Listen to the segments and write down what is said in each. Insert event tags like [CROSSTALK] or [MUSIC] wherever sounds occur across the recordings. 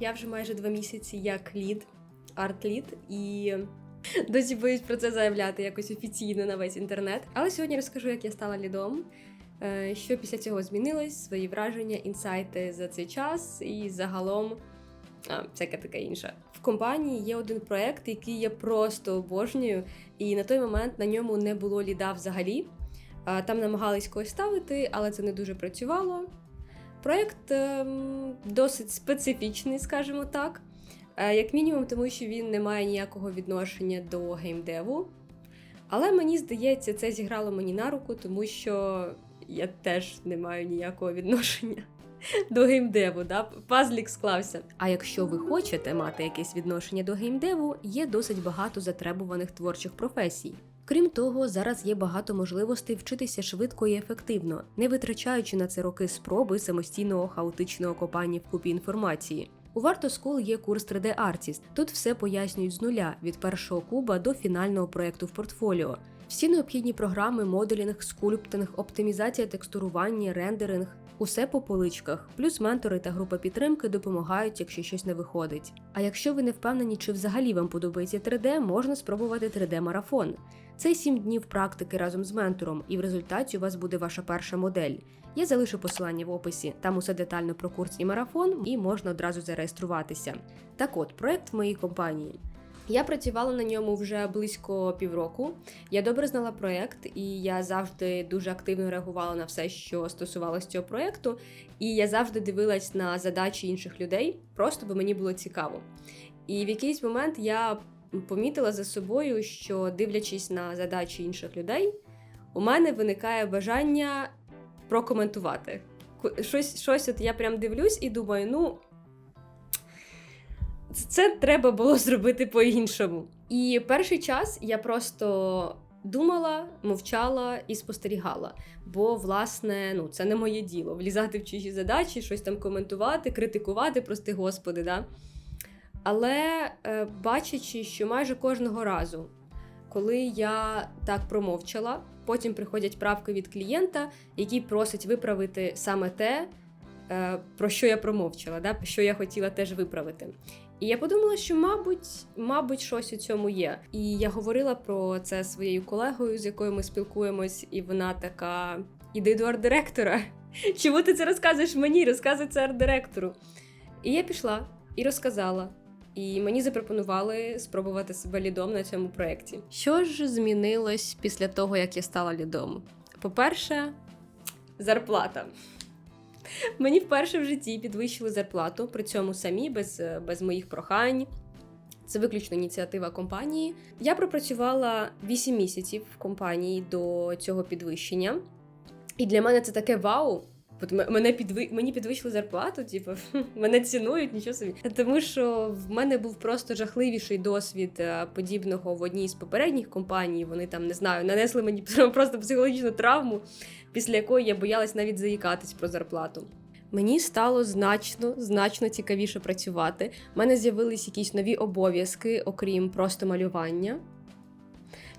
Я вже майже два місяці як лід, арт-лід, і [LAUGHS] досі боюсь про це заявляти якось офіційно на весь інтернет. Але сьогодні розкажу, як я стала лідом, е, що після цього змінилось, свої враження, інсайти за цей час і загалом а, всяке таке інше. В компанії є один проект, який я просто обожнюю, і на той момент на ньому не було ліда взагалі. Там намагались когось ставити, але це не дуже працювало. Проєкт ем, досить специфічний, скажімо так. Е, Як мінімум, тому що він не має ніякого відношення до геймдеву. Але мені здається, це зіграло мені на руку, тому що я теж не маю ніякого відношення [LAUGHS] до геймдеву. Да? Пазлік склався. А якщо ви хочете мати якесь відношення до геймдеву, є досить багато затребуваних творчих професій. Крім того, зараз є багато можливостей вчитися швидко і ефективно, не витрачаючи на це роки спроби самостійного хаотичного копання в купі інформації. У Варто School є курс 3D Artist. Тут все пояснюють з нуля від першого куба до фінального проекту в портфоліо. Всі необхідні програми, моделінг, скульптинг, оптимізація текстурування, рендеринг усе по поличках. Плюс ментори та група підтримки допомагають, якщо щось не виходить. А якщо ви не впевнені, чи взагалі вам подобається 3D, можна спробувати 3D-марафон. Це 7 днів практики разом з ментором, і в результаті у вас буде ваша перша модель. Я залишу посилання в описі, там усе детально про курс і марафон, і можна одразу зареєструватися. Так от, проект в моїй компанії. Я працювала на ньому вже близько півроку. Я добре знала проєкт, і я завжди дуже активно реагувала на все, що стосувалося цього проєкту. І я завжди дивилась на задачі інших людей, просто бо мені було цікаво. І в якийсь момент я помітила за собою, що дивлячись на задачі інших людей, у мене виникає бажання прокоментувати. Щось, щось от я прям дивлюсь і думаю, ну. Це треба було зробити по-іншому. І перший час я просто думала, мовчала і спостерігала. Бо, власне, ну, це не моє діло влізати в чужі задачі, щось там коментувати, критикувати, прости господи. Да? Але е, бачачи, що майже кожного разу, коли я так промовчала, потім приходять правки від клієнта, який просить виправити саме те, е, про що я промовчала, да? що я хотіла теж виправити. І я подумала, що, мабуть, мабуть, щось у цьому є. І я говорила про це своєю колегою, з якою ми спілкуємось, і вона така: іди до арт-директора. [LAUGHS] Чому ти це розказуєш мені? Розказуй це арт-директору. І я пішла і розказала. І мені запропонували спробувати себе лідом на цьому проєкті. Що ж змінилось після того, як я стала лідом? По-перше, зарплата. Мені вперше в житті підвищили зарплату, при цьому самі, без, без моїх прохань. Це виключно ініціатива компанії. Я пропрацювала 8 місяців в компанії до цього підвищення. І для мене це таке вау. От мене підви... мені підвищили зарплату, типу, [LAUGHS] мене цінують, нічого собі. Тому що в мене був просто жахливіший досвід е, подібного в одній з попередніх компаній. Вони там не знаю, нанесли мені [LAUGHS] просто психологічну травму, після якої я боялась навіть заїкатись про зарплату. Мені стало значно значно цікавіше працювати. У мене з'явились якісь нові обов'язки, окрім просто малювання.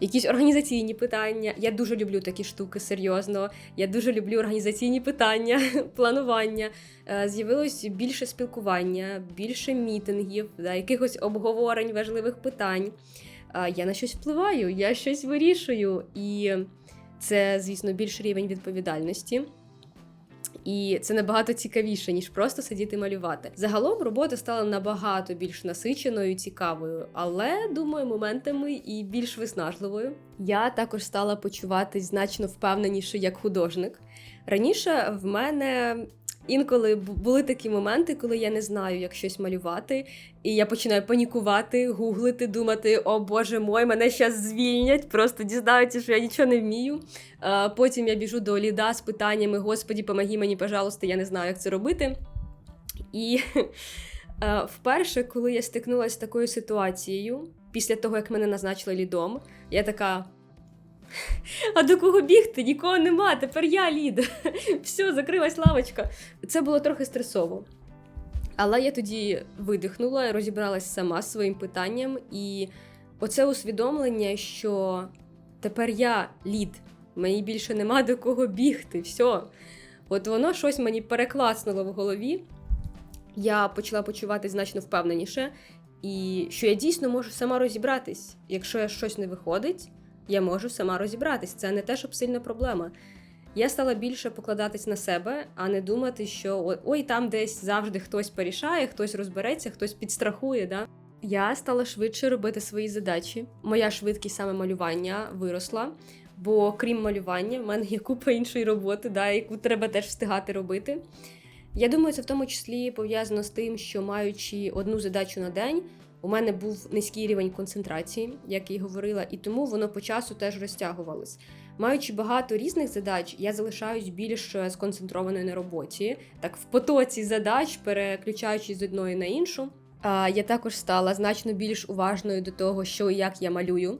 Якісь організаційні питання. Я дуже люблю такі штуки серйозно. Я дуже люблю організаційні питання, [LAUGHS] планування. Е, З'явилось більше спілкування, більше мітингів, да, якихось обговорень важливих питань. Е, Я на щось впливаю, я щось вирішую, і це, звісно, більший рівень відповідальності. І це набагато цікавіше, ніж просто сидіти малювати. Загалом робота стала набагато більш насиченою, цікавою, але думаю, моментами і більш виснажливою. Я також стала почуватись значно впевненіше як художник. Раніше в мене інколи були такі моменти, коли я не знаю, як щось малювати, і я починаю панікувати, гуглити, думати: о боже мой, мене зараз звільнять, просто дізнаються, що я нічого не вмію. Потім я біжу до ліда з питаннями: Господі, помоги мені, пожалуйста, я не знаю, як це робити. І [LAUGHS] вперше, коли я стикнулася з такою ситуацією, після того, як мене назначили лідом, я така. [LAUGHS] А до кого бігти? Нікого нема, тепер я лід. [LAUGHS] Все, закрилась лавочка. Це було трохи стресово. Але я тоді видихнула, розібралась сама з своїм питанням, і оце усвідомлення, що тепер я лід, мені більше нема до кого бігти. Все. От воно щось мені перекласнуло в голові. я почала почувати значно впевненіше, і що я дійсно можу сама розібратись. Якщо щось не виходить, я можу сама розібратись. Це не те, щоб сильна проблема. Я стала більше покладатись на себе, а не думати, що ой, там десь завжди хтось порішає, хтось розбереться, хтось підстрахує. Да? Я стала швидше робити свої задачі. Моя швидкість саме малювання виросла. Бо крім малювання, в мене є купа іншої роботи, да, яку треба теж встигати робити. Я думаю, це в тому числі пов'язано з тим, що маючи одну задачу на день, у мене був низький рівень концентрації, як я й говорила, і тому воно по часу теж розтягувалось. Маючи багато різних задач, я залишаюсь більш сконцентрованою на роботі, так в потоці задач, переключаючись з одної на іншу. Я також стала значно більш уважною до того, що і як я малюю.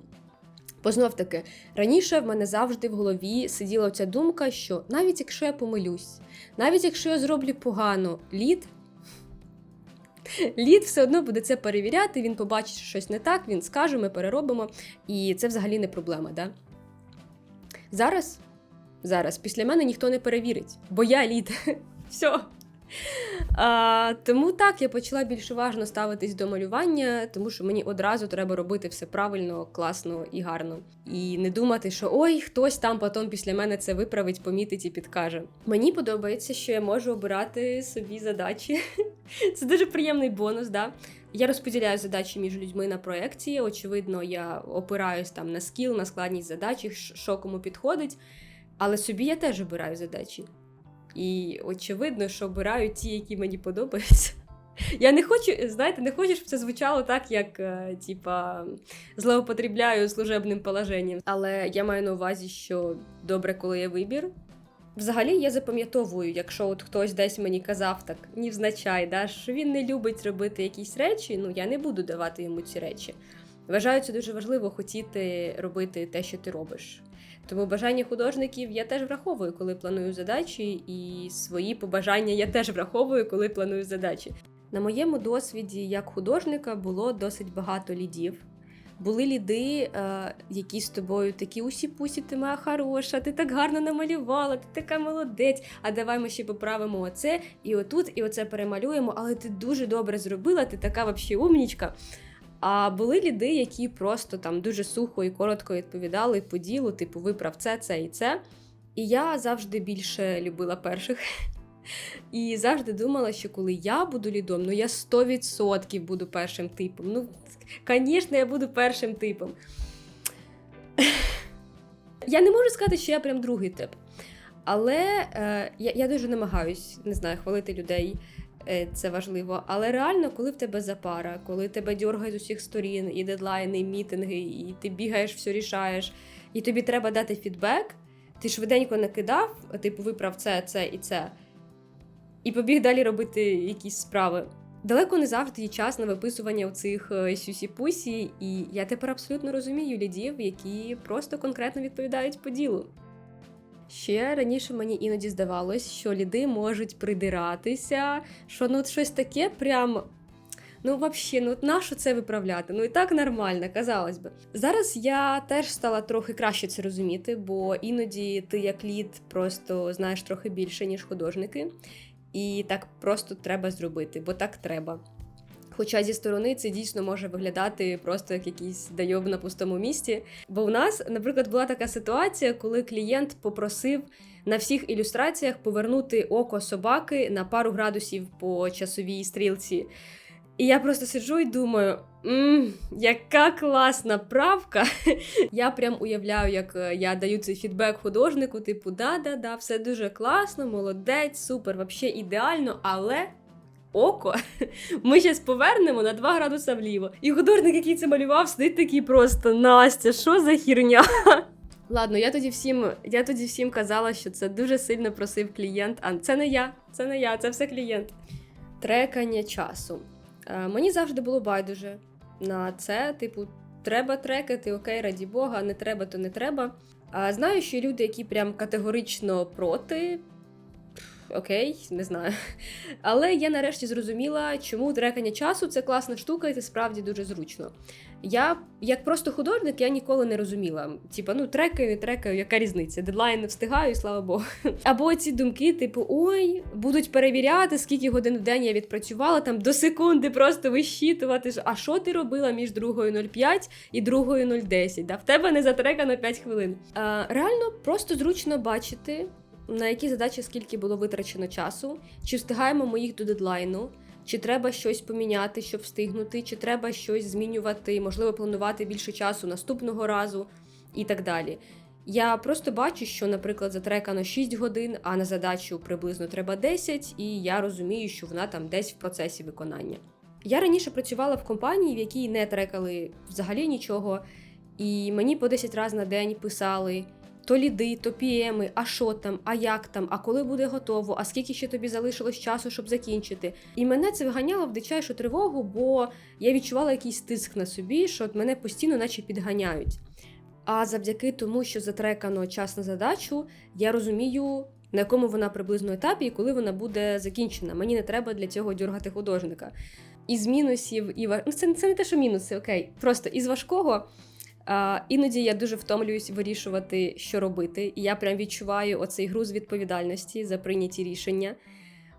Бо знов таки, раніше в мене завжди в голові сиділа ця думка, що навіть якщо я помилюсь, навіть якщо я зроблю погано лід, лід все одно буде це перевіряти, він побачить, що щось не так, він скаже, ми переробимо, і це взагалі не проблема. Да? Зараз, зараз, після мене ніхто не перевірить, бо я лід. [LAUGHS] Все. А, Тому так я почала більш уважно ставитись до малювання, тому що мені одразу треба робити все правильно, класно і гарно. І не думати, що ой, хтось там потім після мене це виправить, помітить і підкаже. Мені подобається, що я можу обирати собі задачі. [LAUGHS] Це дуже приємний бонус. да? Я розподіляю задачі між людьми на проєкції. Очевидно, я опираюсь там на скіл, на складність задачі, що кому підходить. Але собі я теж обираю задачі. І очевидно, що обираю ті, які мені подобаються. Я не хочу, знаєте, не хочу, щоб це звучало так, як е, типа злоупотребляю служебним положенням. Але я маю на увазі, що добре, коли є вибір. Взагалі, я запам'ятовую, якщо от хтось десь мені казав так, невзначай, да, що він не любить робити якісь речі, ну я не буду давати йому ці речі. Вважаю, це дуже важливо хотіти робити те, що ти робиш. Тому бажання художників я теж враховую, коли планую задачі, і свої побажання я теж враховую, коли планую задачі. На моєму досвіді як художника було досить багато лідів. Були ліди, е, які з тобою такі усі пусі, ти моя хороша, ти так гарно намалювала, ти така молодець. А давай ми ще поправимо оце і отут, і оце перемалюємо, але ти дуже добре зробила, ти така взагалі умнічка. А були ліди, які просто там дуже сухо і коротко відповідали по ділу, типу, виправ це, це і це. І я завжди більше любила перших. І завжди думала, що коли я буду лідом, ну я 100% буду першим типом. Ну, звісно, я буду першим типом. Я не можу сказати, що я прям другий тип. Але е, я я дуже намагаюсь, не знаю, хвалити людей. Е, це важливо. Але реально, коли в тебе запара, коли тебе дьоргають з усіх сторін, і дедлайни, і мітинги, і ти бігаєш, все рішаєш, і тобі треба дати фідбек, ти швиденько накидав, типу виправ це, це і це, і побіг далі робити якісь справи. Далеко не завжди є час на виписування цих е, сюсі-пусі, і я тепер абсолютно розумію лідів, які просто конкретно відповідають по ділу. Ще раніше мені іноді здавалось, що ліди можуть придиратися, що ну щось таке прям. Ну, взагалі, ну нащо це виправляти? Ну і так нормально, казалось би. Зараз я теж стала трохи краще це розуміти, бо іноді ти, як лід, просто знаєш трохи більше, ніж художники. І так просто треба зробити, бо так треба. Хоча зі сторони це дійсно може виглядати просто як якийсь дайоб на пустому місці. Бо в нас, наприклад, була така ситуація, коли клієнт попросив на всіх ілюстраціях повернути око собаки на пару градусів по часовій стрілці. І я просто сиджу і думаю, мм, яка класна правка. [LAUGHS] я прям уявляю, як е, я даю цей фідбек художнику, типу, да-да-да, все дуже класно, молодець, супер, взагалі ідеально, але око [LAUGHS] ми зараз повернемо на 2 градуси вліво. І художник, який це малював, сидить такий просто Настя, що за хірня? [LAUGHS] Ладно, я тоді всім я тоді всім казала, що це дуже сильно просив клієнт. А це не я, це не я, це все клієнт. Трекання часу. Е, мені завжди було байдуже на це, типу, треба трекати, окей, раді Бога, не треба, то не треба. А знаю, що люди, які прям категорично проти, окей, не знаю. Але я нарешті зрозуміла, чому трекання часу це класна штука, і це справді дуже зручно. Я, як просто художник, я ніколи не розуміла. Типа, ну трекаю, не трекаю, яка різниця? Дедлайн не встигаю, слава Богу. Або ці думки, типу, ой, будуть перевіряти, скільки годин в день я відпрацювала, там до секунди просто вищитувати. А що ти робила між 2.05 і 2.010? Да? В тебе не затрекано 5 хвилин. А, реально просто зручно бачити. На які задачі скільки було витрачено часу, чи встигаємо ми їх до дедлайну, чи треба щось поміняти, щоб встигнути, чи треба щось змінювати, можливо, планувати більше часу наступного разу і так далі. Я просто бачу, що, наприклад, затрекано 6 годин, а на задачу приблизно треба 10, і я розумію, що вона там десь в процесі виконання. Я раніше працювала в компанії, в якій не трекали взагалі нічого, і мені по 10 разів на день писали. То ліди, то піеми, а що там, а як там, а коли буде готово, а скільки ще тобі залишилось часу, щоб закінчити. І мене це виганяло в дичайшу тривогу, бо я відчувала якийсь тиск на собі, що от мене постійно, наче підганяють. А завдяки тому, що затрекано час на задачу, я розумію, на якому вона приблизно етапі і коли вона буде закінчена. Мені не треба для цього дергати художника. Із мінусів і ну, це, це не те, що мінуси, окей. Просто із важкого. А, іноді я дуже втомлююсь вирішувати, що робити, і я прям відчуваю оцей груз відповідальності за прийняті рішення.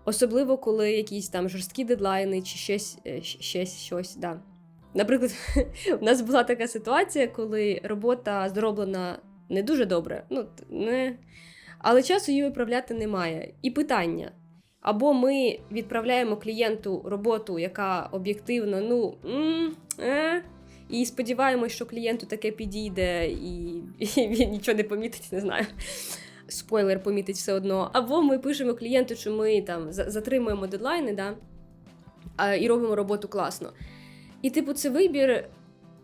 Особливо, коли якісь там жорсткі дедлайни чи щось, е, щось, щось, да. Наприклад, [LAUGHS] у нас була така ситуація, коли робота зроблена не дуже добре, ну, не... але часу її виправляти немає. І питання: або ми відправляємо клієнту роботу, яка об'єктивно, ну, м, е, і сподіваємось, що клієнту таке підійде, і, і він нічого не помітить, не знаю. Спойлер помітить все одно. Або ми пишемо клієнту, що ми там затримуємо дедлайни, да, і робимо роботу класно. І, типу, це вибір,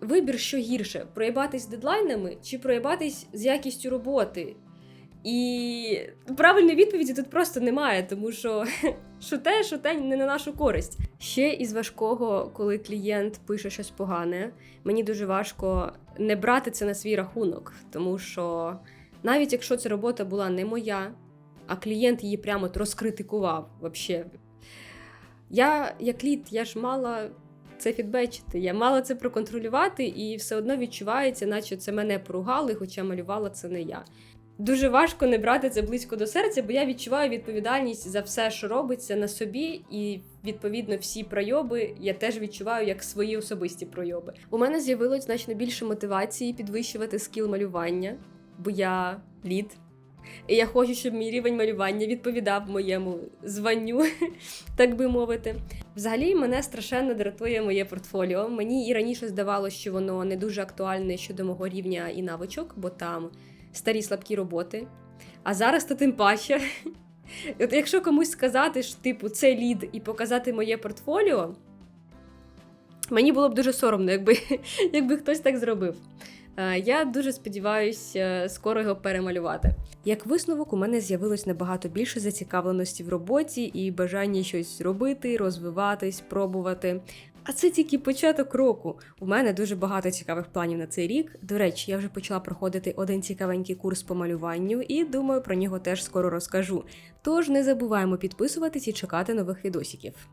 вибір, що гірше: проїбатись з дедлайнами чи проїбатись з якістю роботи. І правильної відповіді тут просто немає, тому що [LAUGHS] що те, що те не на нашу користь. Ще із важкого, коли клієнт пише щось погане, мені дуже важко не брати це на свій рахунок, тому що навіть якщо ця робота була не моя, а клієнт її прямо розкритикував вообще. Я, як лід, я ж мала це фідбечити, я мала це проконтролювати, і все одно відчувається, наче це мене поругали, хоча малювала це не я. Дуже важко не брати це близько до серця, бо я відчуваю відповідальність за все, що робиться на собі, і відповідно всі пройоби я теж відчуваю як свої особисті пройоби. У мене з'явилось значно більше мотивації підвищувати скіл малювання, бо я лід. І я хочу, щоб мій рівень малювання відповідав моєму званню, [LAUGHS] так би мовити. Взагалі, мене страшенно дратує моє портфоліо. Мені і раніше здавалося, що воно не дуже актуальне щодо мого рівня і навичок, бо там старі слабкі роботи. А зараз то тим паче. [LAUGHS] От якщо комусь сказати, що типу це лід і показати моє портфоліо, мені було б дуже соромно, якби, [LAUGHS] якби хтось так зробив. Е, Я дуже сподіваюся скоро його перемалювати. Як висновок, у мене з'явилось набагато більше зацікавленості в роботі і бажання щось робити, розвиватись, пробувати. А це тільки початок року. У мене дуже багато цікавих планів на цей рік. До речі, я вже почала проходити один цікавенький курс по малюванню і думаю, про нього теж скоро розкажу. Тож не забуваємо підписуватись і чекати нових відосиків.